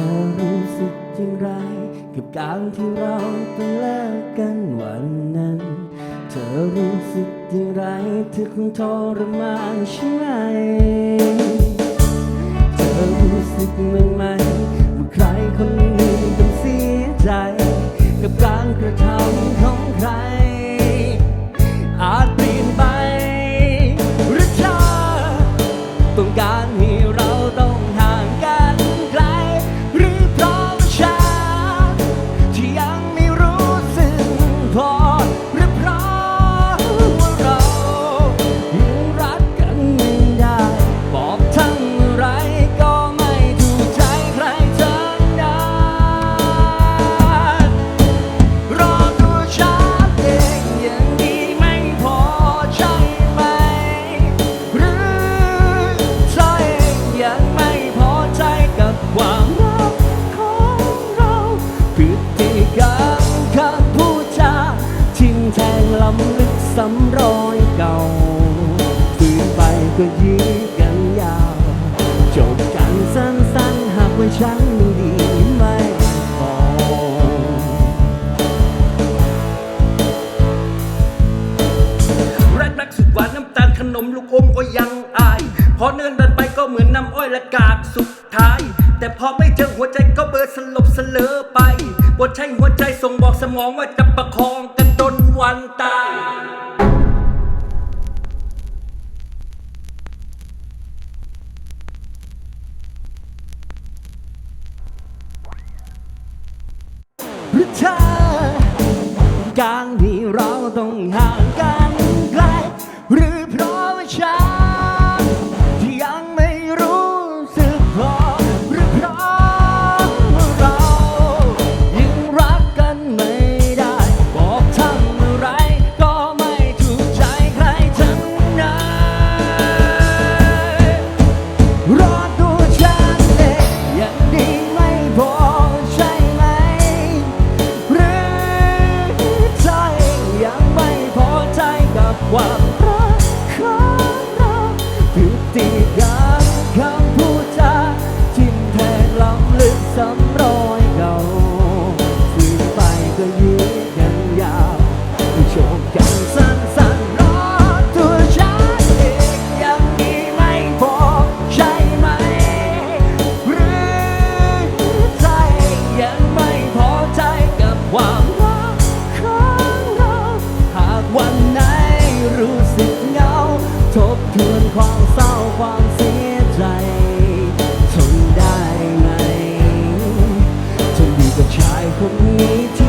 ธอรู้สึกอย่างไร กับการที่เราต้องเลิกกันวันนั้น เธอรู้สึกอย่างไรถึงทรมานใช่ไหม เธอรู้สึกเหมือนไหมว่าใครคนำลึกซ้ำรอยเก่าฝืนไปก็ยื้อกันยาว จบกันสั้นๆ หากว่าฉันม่ดีไม่พอแรกรักสุดหวานน้ำตาลขนมลูกอมก็ยังอาย พอเนินดินไปก็เหมือนน้ำอ้อยและกากสุดท้าย แต่พอไม่เจอหัวใจก็เบลอสลบสเลอไปปวดใช้หัวใจส่งบอกสมองว่าจะประคองกันจนวันตาย เธอการที่เราต้องห่าง 话。complete